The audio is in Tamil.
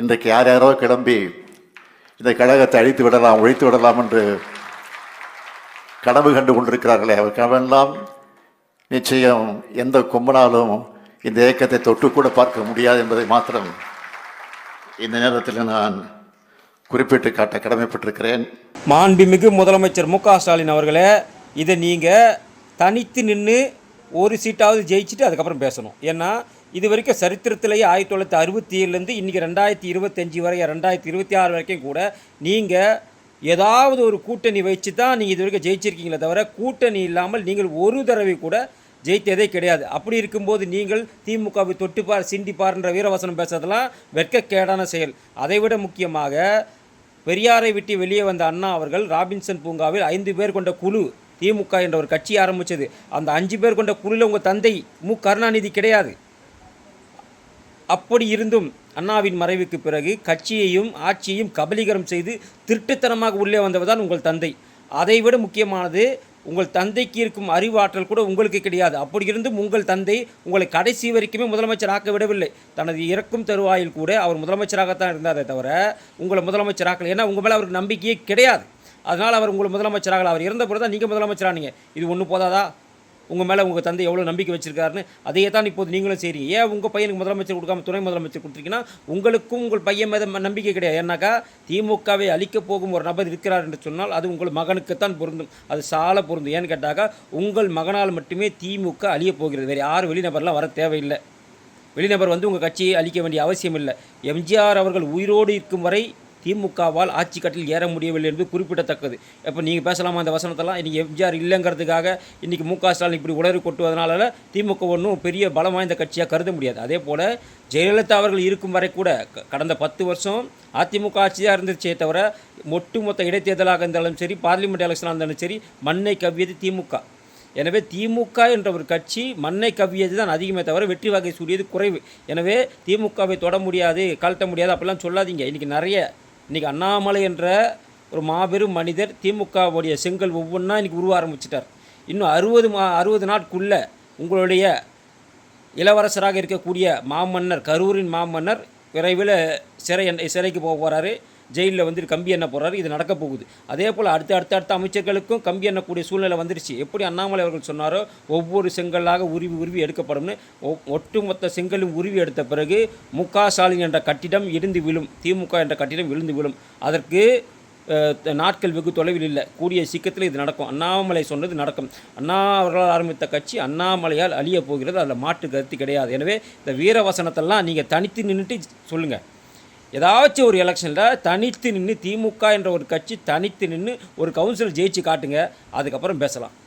இன்றைக்கு யார் யாரோ கிளம்பி இந்த கழகத்தை அழித்து விடலாம் ஒழித்து விடலாம் என்று கனவு கண்டு கொண்டிருக்கிறார்களே. அவர் கனவெல்லாம் நிச்சயம் எந்த கொம்பனாலும் இந்த இயக்கத்தை தொட்டுக்கூட பார்க்க முடியாது என்பதை மாத்திரம் இந்த நேரத்தில் நான் குறிப்பிட்டு காட்ட கடமைப்பட்டிருக்கிறேன். மாண்புமிகு முதலமைச்சர் மு க ஸ்டாலின் அவர்களே இதை நீங்கள் தனித்து நின்று ஒரு சீட்டாவது ஜெயிச்சுட்டு அதுக்கப்புறம் பேசணும். ஏன்னா இது வரைக்கும் சரித்திரத்திலேயே ஆயிரத்தி தொள்ளாயிரத்தி அறுபத்தி ஏழுலேருந்து இன்றைக்கி ரெண்டாயிரத்தி இருபத்தஞ்சி வரை ரெண்டாயிரத்தி இருபத்தி ஆறு வரைக்கும் கூட நீங்கள் ஏதாவது ஒரு கூட்டணி வச்சு தான் நீங்கள் இது வரைக்கும் ஜெயிச்சிருக்கீங்களே தவிர கூட்டணி இல்லாமல் நீங்கள் ஒரு தடவை கூட ஜெயித்ததே கிடையாது. அப்படி இருக்கும்போது நீங்கள் திமுகவை தொட்டுப்பார் சிண்டிப்பார்ன்ற வீரவசனம் பேசுறதெல்லாம் வெட்கக்கேடான செயல். அதைவிட முக்கியமாக பெரியாரை விட்டு வெளியே வந்த அண்ணா அவர்கள் ராபின்சன் பூங்காவில் ஐந்து பேர் கொண்ட குழு திமுக என்ற ஒரு கட்சி ஆரம்பித்தது அந்த அஞ்சு பேர் கொண்ட குழுவில் உங்கள் தந்தை மு. கருணாநிதி கிடையாது. அப்படி இருந்தும் அண்ணாவின் மறைவுக்கு பிறகு கட்சியையும் ஆட்சியையும் கபலீகரம் செய்து திருட்டுத்தனமாக உள்ளே வந்தவர் உங்கள் தந்தை. அதைவிட முக்கியமானது உங்கள் தந்தைக்கு இருக்கும் அறிவாற்றல் கூட உங்களுக்கு கிடையாது. அப்படி இருந்தும் உங்கள் தந்தை உங்களை கடைசி வரைக்குமே முதலமைச்சர் ஆக்க விடவில்லை. தனது இறக்கும் தருவாயில் கூட அவர் முதலமைச்சராகத்தான் இருந்தாரே தவிர உங்களை முதலமைச்சராக்கல. ஏன்னா உங்கள் மேலே அவருக்கு நம்பிக்கையே கிடையாது. அதனால் அவர் உங்களை முதலமைச்சராகல. அவர் இறந்த பிறகு தான் நீங்கள் முதலமைச்சரானீங்க இது ஒன்று போதாதா? உங்கள் மேலே உங்கள் தந்தை எவ்வளோ நம்பிக்கை வச்சிருக்காருன்னு அதையே தான் இப்போது நீங்களும் செய்றீங்க. ஏன் உங்கள் பையனுக்கு முதலமைச்சர் கொடுக்காம துணை முதலமைச்சர் கொடுத்துருக்கீங்கன்னா உங்களுக்கும் உங்கள் பையன் மீது நம்பிக்கை கிடையாது. ஏன்னாக்கா திமுகவை அழிக்க போகும் ஒரு நபர் இருக்கிறார் என்று சொன்னால் அது உங்கள் மகனுக்குத்தான் பொருந்தும். அது சால பொருந்தும். ஏன்னு கேட்டாக்கா உங்கள் மகனால் மட்டுமே திமுக அழியப் போகிறது. வேறு யாரும் வெளிநபர்லாம் வர தேவையில்லை. வெளிநபர் வந்து உங்கள் கட்சியை அழிக்க வேண்டிய அவசியம் இல்லை எம்ஜிஆர் அவர்கள் உயிரோடு இருக்கும் வரை திமுகவால் ஆட்சி கட்டில் ஏற முடியவில்லை என்பது குறிப்பிடத்தக்கது. இப்போ நீங்கள் பேசலாமா அந்த வசனத்தெல்லாம்? இன்றைக்கி எம்ஜிஆர் இல்லைங்கிறதுக்காக இன்றைக்கி மு க ஸ்டாலின் இப்படி உளறி கொட்டுவதனால திமுக ஒன்றும் பெரிய பலம் வாய்ந்த கட்சியாக கருத முடியாது. அதே போல் ஜெயலலிதா அவர்கள் இருக்கும் வரை கூட கடந்த பத்து வருஷம் அதிமுக ஆட்சியாக இருந்துச்சே தவிர ஒட்டுமொத்த இடைத்தேர்தலாக இருந்தாலும் சரி பார்லிமெண்ட் எலெக்ஷனாக இருந்தாலும் சரி மண்ணை கவ்வியது திமுக. எனவே திமுக என்ற ஒரு கட்சி மண்ணை கவ்வியது தான் அதிகமே தவிர வெற்றி வகை சூடியது குறைவு. எனவே திமுகவை தொட முடியாது கழட்ட முடியாது அப்படிலாம் சொல்லாதீங்க. இன்றைக்கி நிறைய இன்றைக்கி அண்ணாமலை என்ற ஒரு மாபெரும் மனிதர் திமுகவுடைய செங்கல் ஒவ்வொன்றா இன்றைக்கி உருவ ஆரம்பிச்சிட்டார். இன்னும் அறுபது மா அறுபது நாட்குள்ளே உங்களுடைய இளவரசராக இருக்கக்கூடிய மாமன்னர் கரூரின் மாமன்னர் விரைவில் சிறை சிறைக்கு போக போகிறாரு ஜெயிலில் வந்து கம்பி எண்ண போகிறாரு இது நடக்க போகுது. அதே போல் அடுத்த அடுத்த அடுத்த அமைச்சர்களுக்கும் கம்பி எண்ணக்கூடிய சூழ்நிலை வந்துருச்சு. எப்படி அண்ணாமலை அவர்கள் சொன்னாரோ ஒவ்வொரு செங்கலாக உருவி உருவி எடுக்கப்படும்னு ஒ- ஒட்டுமொத்த செங்கலும் உருவி எடுத்த பிறகு மு க ஸ்டாலின் என்ற கட்டிடம் இடிந்து விழும் திமுக என்ற கட்டிடம் விழுந்து விழும். அதற்கு நாட்கள் வெகு தொலைவில் இல்லை. கூடிய சீக்கிரத்தில் இது நடக்கும். அண்ணாமலை சொன்னது நடக்கும். அண்ணா அவர்களால் ஆரம்பித்த கட்சி அண்ணாமலையால் அழிய போகிறது. அதில் மாற்று கருத்து கிடையாது. எனவே இந்த வீரவசனத்தெல்லாம் நீங்கள் தனித்து நின்றுட்டு சொல்லுங்கள் ஏதாச்சும் ஒரு எலெக்ஷனில் தனித்து நின்று திமுக என்ற ஒரு கட்சி தனித்து நின்று ஒரு கவுன்சிலர் ஜெயிச்சு காட்டுங்க. அதுக்கப்புறம் பேசலாம்.